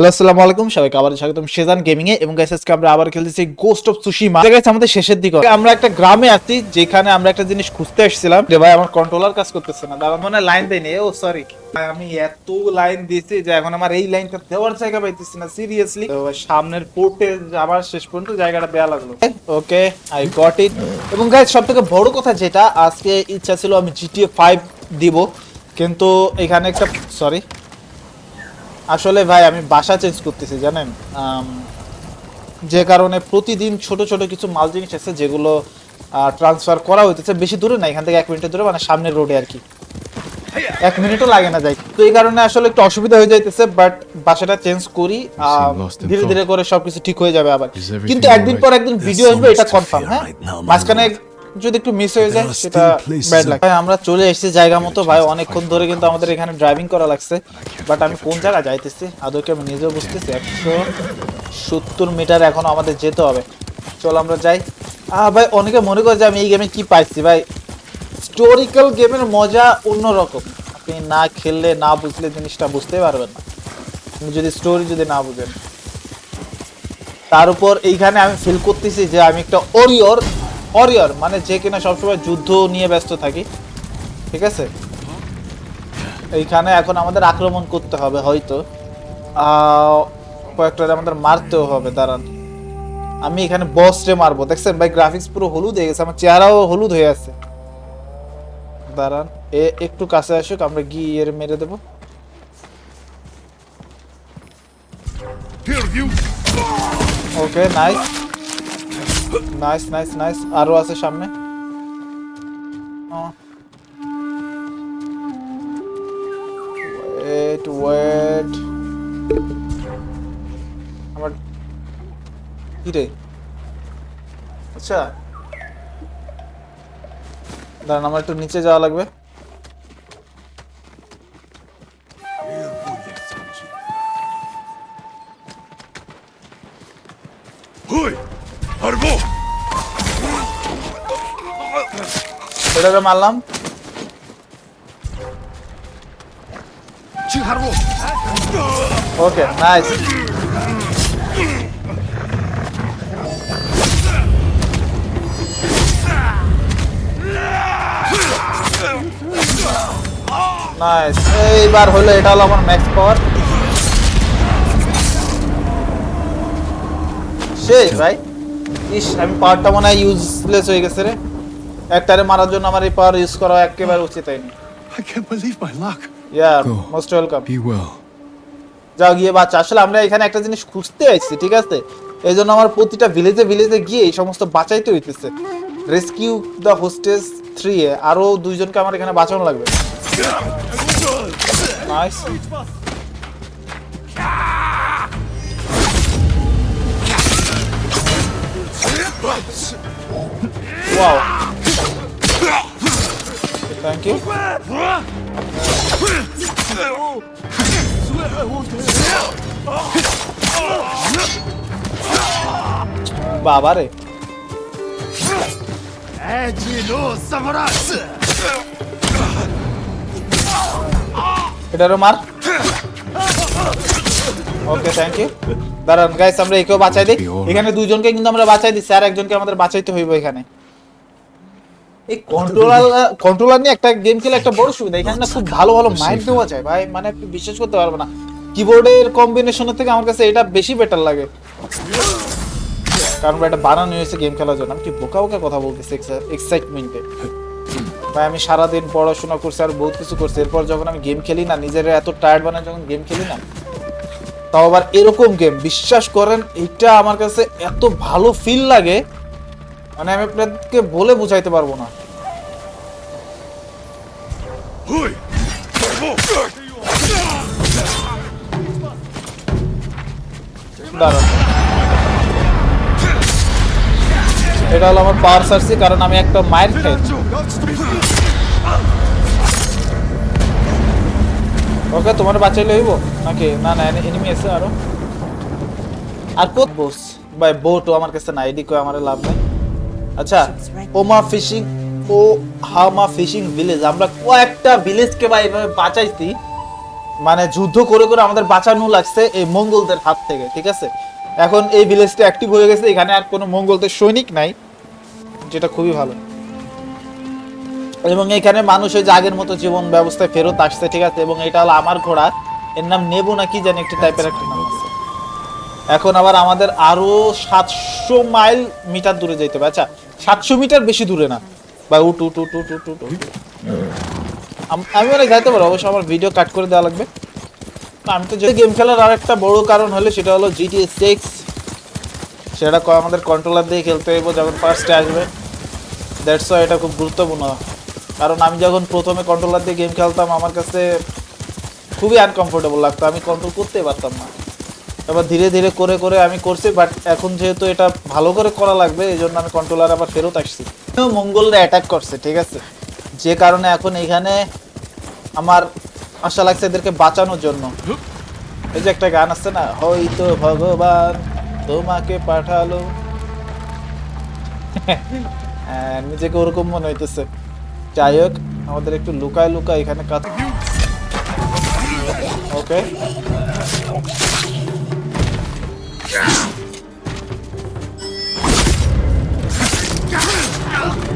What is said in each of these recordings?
Hello, আসসালামু আলাইকুম। সবাইকে আবার স্বাগতম সেজান গেমিং এ এবং গাইস আজকে আমরা আবার খেলতেছি গোস্ট অফ সুশিমা গাইস আমাদের শেষের দিকে আমরা একটা গ্রামে আছি, যেখানে আমরা একটা জিনিস খুঁজতে এসেছিলাম যে, ভাই, আমার কন্ট্রোলার কাজ করতেছে না। দাদা মনে লাইন দেয়নি ও সরি আমি এত লাইন দিয়েছি যে, এখন আমার এই লাইনটা দেওয়ার জায়গা পাইতেছি না সিরিয়াসলি সামনের পোর্টে যাবার শেষ পর্যন্ত জায়গাটা বেয়া লাগল। ওকে আই গট ইট এবং গাইস সব থেকে বড় কথা যেটা, আজকে ইচ্ছা ছিল আমি জিটিএ ফাইভ দিব। কিন্তু এখানে একটা সরি আসলে ভাই আমি বাসা চেঞ্জ করতেছি জানেন? যে কারণে প্রতিদিন ছোট ছোট কিছু মাল জিনিস আছে যেগুলো ট্রান্সফার করা হইতেছে। বেশি দূরে না এখান থেকে এক মিনিটের দূরে মানে সামনের রোডে আর কি। এক মিনিটও লাগে না যাই তো এই কারণে আসলে একটু অসুবিধা হয়ে যাইতেছে বাট বাসাটা চেঞ্জ করি ধীরে ধীরে করে সবকিছু ঠিক হয়ে যাবে আবার। কিন্তু একদিন পর একদিন ভিডিও আসবে এটা কনফার্ম হ্যাঁ? মাঝখানে. যদি একটু মিস হয়ে যায় সেটা ব্যাড লাগে ভাই, আমরা চলে এসেছি জায়গা মতো ভাই অনেকক্ষণ ধরে কিন্তু আমাদের এখানে ড্রাইভিং করা লাগছে বাট আমি কোন জায়গায় যাইতেছি? আদৌকে আমি নিজেও বুঝতেছি একশো সত্তর মিটার এখনও আমাদের যেতে হবে। চলো আমরা যাই। আহ ভাই অনেকে মনে করে যে আমি এই গেমে কি পাইছি ভাই। হিস্টোরিক্যাল গেমের মজা অন্যরকম। আপনি না খেললে না বুঝলে জিনিসটা বুঝতেই পারবেন না। আপনি যদি স্টোরি যদি না বুঝেন। তার উপর এইখানে আমি ফিল করতেছি যে আমি একটা অরিয়র অরিয়র মানে যে কিনা সবসময় যুদ্ধ নিয়ে ব্যস্ত থাকি। ঠিক আছে? এইখানে এখন আমাদের আক্রমণ করতে হবে হয়তো। কয়েকটা আমাদের মারতেও হবে দাঁড়ান। আমি এখানে বসরে মারবো। দেখছেন ভাই গ্রাফিক্স পুরো হলুদ হয়ে গেছে আমার চেহারাও হলুদ হয়ে আছে। দাঁড়ান এ একটু কাছে আসুক আমরা গিয়ে এর মেরে দেবো। Okay nice nice nice nice আরও আছে সামনে। ওয়েট ওয়েট আমার কি রে? আচ্ছা। দাঁড়ান, আমার একটু নিচে যাওয়া লাগবে। Hui! মারলাম। ওকে নাইস নাইস এইবার হলো এটা হলো আমার ম্যাক্স পাওয়ার শেষ, ভাই। ইস, আমি পাওয়ারটা মনে হয় ইউজলেস হয়ে গেছে রে। একটারে মারার জন্য আমার এই পাওয়ার ইউজ করা একেবারে উচিত হয়নি। I can't believe my luck. Yeah Go. Most welcome Be well. যাও গিয়ে বাচ্চা আসলে আমরা এখানে একটা জিনিস খুঁজতে আইছি ঠিক আছে? এই জন্য আমার প্রতিটা ভিলেজে ভিলেজে গিয়ে এই সমস্ত বাঁচাইতে হইতেছে। রেস্কিউ দ্য হোস্টেস থ্রি এ আরও দুইজনকে আমার এখানে বাঁচানো লাগবে। নাইস ওয়াও থ্যাংক ইউ বাবা রে Ajino Samaras! এটারও মার ওকে থ্যাংক ইউ দাঁড়ান গাইস আমরা একেও বাঁচাই দিই এখানে দুইজনকে কিন্তু আমরা বাঁচাই দিচ্ছি আর একজনকে আমাদের বাঁচাইতে হইব এখানে এই কন্ট্রোলার কন্ট্রোলার নিয়ে একটা গেম খেলে একটা বড় সুবিধা। এখানে না খুব ভালো ভালো মাইন্ড দেওয়া যায় ভাই। মানে আপনি বিশ্বাস করতে পারবে না। কিবোর্ডের কম্বিনেশনের থেকে আমার কাছে এটা বেশি বেটার লাগে। কারণ এটা বানানো হয়েছে গেম খেলার জন্য। আমি কি বোকা বোকা কথা বলতেছি এক্সাইটমেন্টে ভাই আমি সারাদিন পড়াশোনা করছি আর বহুত কিছু করছি। এরপর যখন আমি গেম খেলি না নিজের এত টায়ার্ড বানায় যখন গেম খেলি না তাও আবার এরকম গেম বিশ্বাস করেন এটা আমার কাছে এত ভালো ফিল লাগে মানে আমি আপনাদেরকে বলে বুঝাইতে পারব না। দাঁড়ান। এটা হলো আমার পাওয়ার সার্সি কারণ আমি একটা মায়ের খেয়েছি ওকে তোমার বাঁচাইলে হইব নাকি? না না এনিমি আছে আরও। আর কোত বস ভাই বোটও আমার কাছে না এডি কই আমার লাভ নাই। আচ্ছা ওমা ফিশিং, ও হামা ফিশিং ভিলেজ আমরা কয়েকটা ভিলেজকে ভাই এভাবে বাঁচাইছি। মানে যুদ্ধ করে করে আমাদের বাঁচানো লাগছে এই মঙ্গলদের হাত থেকে, ঠিক আছে? এখন এই ভিলেজটা অ্যাক্টিভ হয়ে গেছে, এখানে আর কোনো মঙ্গলদের সৈনিক নাই, যেটা খুবই ভালো। এবং এখানে মানুষ ওই যে মতো জীবন ব্যবস্থায় ফেরত আসছে, ঠিক আছে? এবং এটা হলো আমার ঘোড়া, এর নাম নেব না, কি জানি একটা টাইপের একটা নাম আছে। এখন আবার আমাদের আরও সাতশো মাইল মিটার দূরে যেতে হবে। আচ্ছা সাতশো মিটার বেশি দূরে না। বা উট উট উট উট উট উট। আম- অনেক যাইতে পারব অবশ্য আমার ভিডিও কাট করে দেওয়া লাগবে। আমি তো যদি গেম খেলার আর একটা বড় কারণ হলে, সেটা হলো জিটিএ সিক্স সেটা আমাদের কন্ট্রোলার দিয়ে খেলতে হইব, যখন ফার্স্টে আসবে। দ্যাটস এটা খুব গুরুত্বপূর্ণ। কারণ আমি যখন প্রথমে কন্ট্রোলার দিয়ে গেম খেলতাম, আমার কাছে খুবই আনকমফোর্টেবল লাগতো। আমি কন্ট্রোল করতেই পারতাম না। এবার ধীরে ধীরে করে করে আমি করছি বাট এখন যেহেতু এটা ভালো করে করা লাগবে এই জন্য আমি কন্ট্রোলার আবার ফেরত আসছি। মঙ্গলরা অ্যাটাক করছে ঠিক আছে? যে কারণে এখন এখানে আমার আশা লাগছে এদেরকে বাঁচানোর জন্য। এই যে একটা গান আছে না হয়তো ভগবান তোমাকে পাঠালো। হ্যাঁ, নিজেকে ওরকম মনে হইতেছে। যাই হোক আমাদের একটু লুকায় লুকায় এখানে কাজ ওকে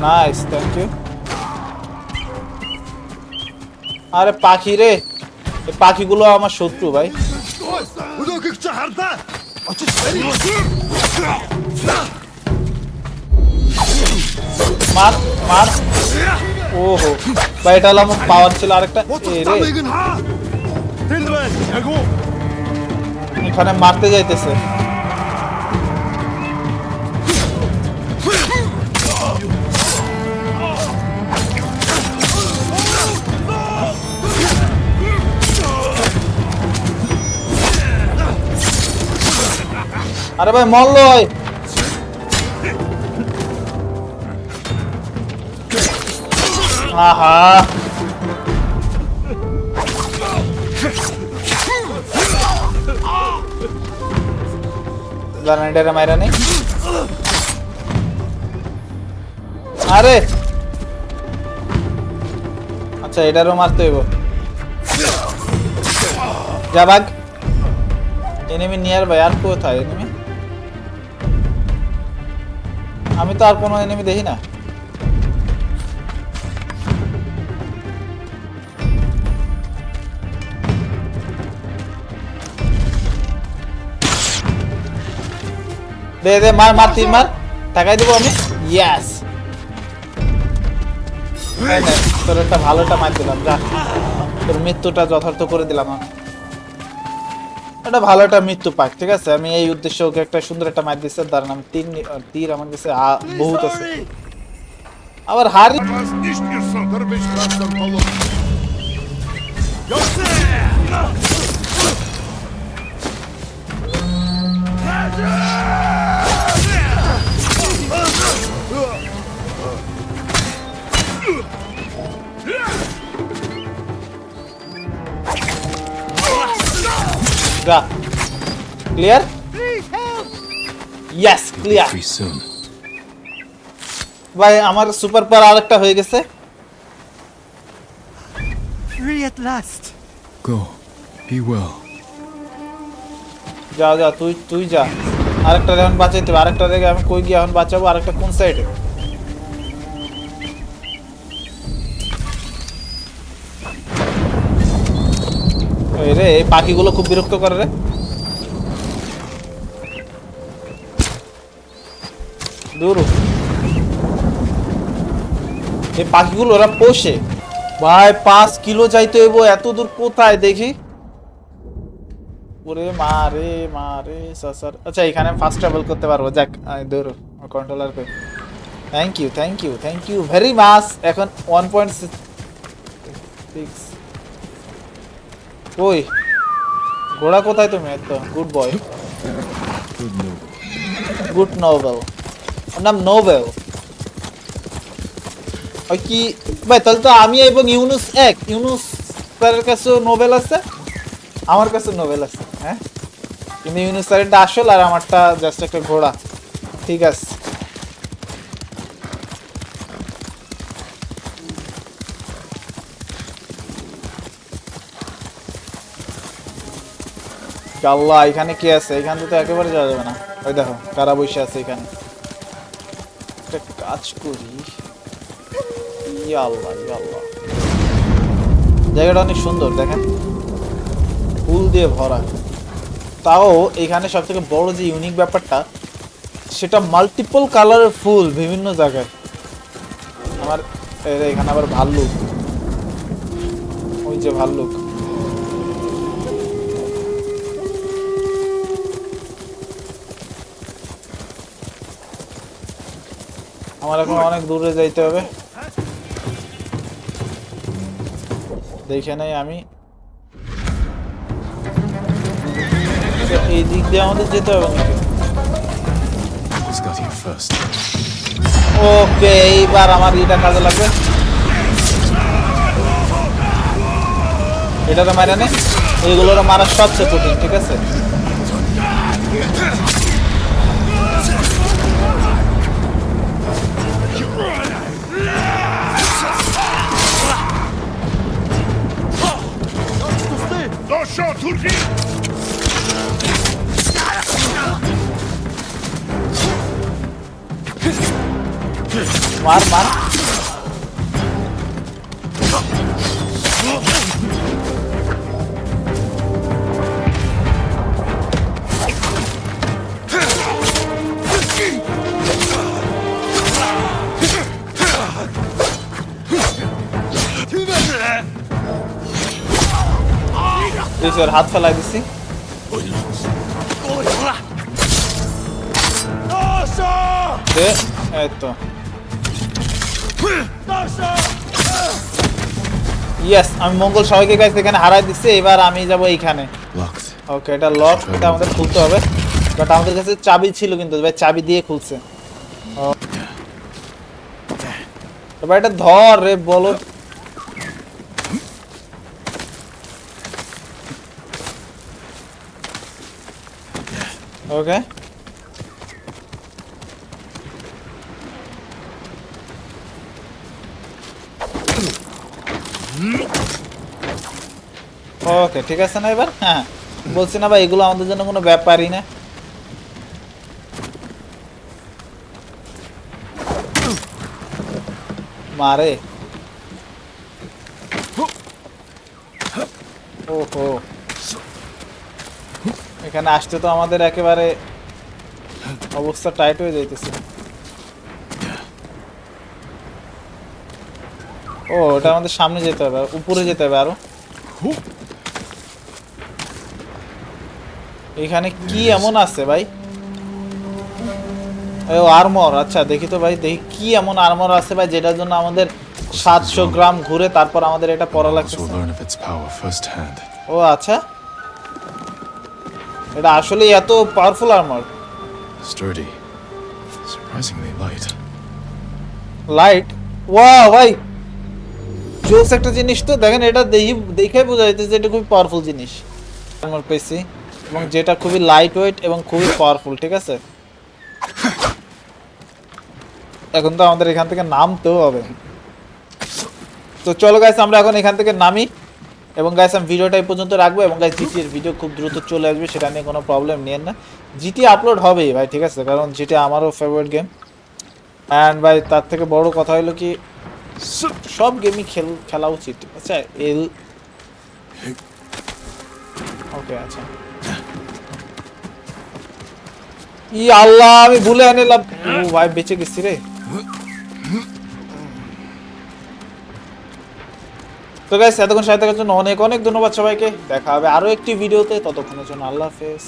নাইস থ্যাংক ইউ আরে পাখি রে পাখিগুলো আমার শত্রু ভাই। মার মার। ওহো, ভাই, এটা আমার পাওয়ার ছিল আরেকটা। এখানে মারতে যাইতেছে। আরে ভাই হয় আহা। আরে। আচ্ছা এটারও মারতে হইব। যা বাগ এনিমি নিয়ার বাই আর কোথায়? আমি তো আর কোনো এনিমি দেখি না। দে দে, মার মার, তিন মার। টাকাই দিব আমি। ইয়াস তোর একটা ভালোটা মার দিলাম, যা। তোর মৃত্যুটা যথার্থ করে দিলাম আমি। একটা ভালো একটা মৃত্যু পাক ঠিক আছে আমি এই উদ্দেশ্যে ওকে একটা সুন্দর একটা মার দিছে তার নাম তিন তীর আমার কাছে বহুত আছে আবার হারি Yeah! Nicht ihr Sotter bist langsam verloren. Jose! যা clear yes clear Free soon. ভাই আমার সুপার পাওয়ার আরেকটা হয়ে গেছে Free at last. Go. Be well. যা যা তুই তুই যা আরেকটা এখন বাঁচাইতে হবে আরেকটা রেখে আমি কই গিয়ে এখন বাঁচাবো আরেকটা কোন সাইডে রে, এই পাখিগুলো খুব বিরক্ত করে রে। দূর। এই পাখিগুলো ওরা পোষে। ভাই, পাঁচ কিলো যাইতে হইব, এত দূর কোথায় দেখি? ওরে মারে মারে সাসার। আচ্ছা এখানে ফাস্ট ট্রাভেল করতে পারব। যাক দূর controller pay thank you thank you thank you very much এখন ওয়ান পয়েন্ট সিক্স ওই ঘোড়া কোথায় তুমি একদম? Good boy. গুড নোবেল ওর নাম নোবেল ওই কি ভাই তাহলে তো আমি এবং ইউনুস এক। ইউনুস স্যারের কাছেও নোবেল আছে? আমার কাছে নোবেল আছে হ্যাঁ? কিন্তু ইউনুস স্যারেরটা আসল আর আমারটা জাস্ট একটা ঘোড়া। ঠিক আছে। গাল্লা এখানে কি আছে? এখান তো একেবারে যাওয়া যাবে না। ওই দেখো, কারা বসে আছে এখানে। একটা কাজ করি। আল্লাহ আল্লাহ। জায়গাটা অনেক সুন্দর, দেখেন। ফুল দিয়ে ভরা। তাও এখানে সব থেকে বড় যে ইউনিক ব্যাপারটা, সেটা মাল্টিপল কালারের ফুল বিভিন্ন জায়গায়। আমার এখানে আবার ভাল্লুক। ওই যে ভাল্লুক। আমার এখন অনেক দূরে যাইতে হবে। দেখে নাই আমি। এই দিক দিয়ে আমাদের যেতে হবে নাকি? ওকে এইবার আমার এটা কাজে লাগবে। এটা তো মারে নে। এইগুলোর মারা সবচেয়ে কঠিন ঠিক আছে? Var var. ওর হাত ফেলাই দিছি। এই তো। ইয়েস আমি মঙ্গল সবাইকে কাছে এখানে হারাই দিচ্ছি এবার আমি যাব এইখানে. ওকে এটা লক এটা আমাদের খুলতে হবে। বাট আমাদের কাছে চাবি ছিল কিন্তু, ভাই চাবি দিয়ে খুলছে। ও। এবার এটা ধর রে, বলো। ওকে ওকে ঠিক আছে না এবার? হ্যাঁ বলছি না ভাই, এগুলো আমাদের জন্য কোনো ব্যাপারই না। মারে। ওহো। এখানে আসতে তো আমাদের একেবারে অবস্থা টাইট হয়ে যাইতেছে। ও ওটা আমাদের সামনে যেতে হবে উপরে যেতে হবে আরও। এখানে কি এমন আছে ভাই? ও আর্মর আচ্ছা দেখি তো ভাই দেখি কি এমন আর্মর আছে ভাই যেটার জন্য আমাদের সাতশো গ্রাম ঘুরে তারপর আমাদের এটা পড়া লাগছে. ও আচ্ছা। এটা আসলে এত powerful armour Sturdy. Surprisingly light. Light ওয়া ভাই! জোস একটা জিনিস তো দেখেন এটা দেখি দেখে বোঝা যাইতেছে যে এটা খুবই পাওয়ারফুল জিনিস। আর্মর পেয়েছি এবং যেটা খুবই লাইট ওয়েট এবং খুবই পাওয়ারফুল ঠিক আছে? এখন তো আমাদের এখান থেকে নামতেও হবে। তো চলো গাইস আমরা এখন এখান থেকে নামি। এবং গাইস আমি ভিডিওটা এই পর্যন্ত রাখব এবং গাইস জিটি এর ভিডিও খুব দ্রুত চলে আসবে, সেটা নিয়ে কোনো প্রবলেম নিয়েন না। জিটি আপলোড হবেই ভাই, ঠিক আছে? কারণ জিটি আমারও ফেভারিট গেম অ্যান্ড ভাই, তার থেকে বড় কথা হলো কি, সব গেমই খেল, খেলা উচিত আচ্ছা এল ওকে আচ্ছা। ই আল্লাহ, আমি ভুলে আনিলাম। ও ভাই, বেঁচে গেছি রে। তো গাইস এতক্ষণ সাথে থাকার জন্য অনেক অনেক ধন্যবাদ সবাইকে। দেখা হবে আরও একটি ভিডিওতে ততক্ষণের জন্য আল্লাহ হাফেজ।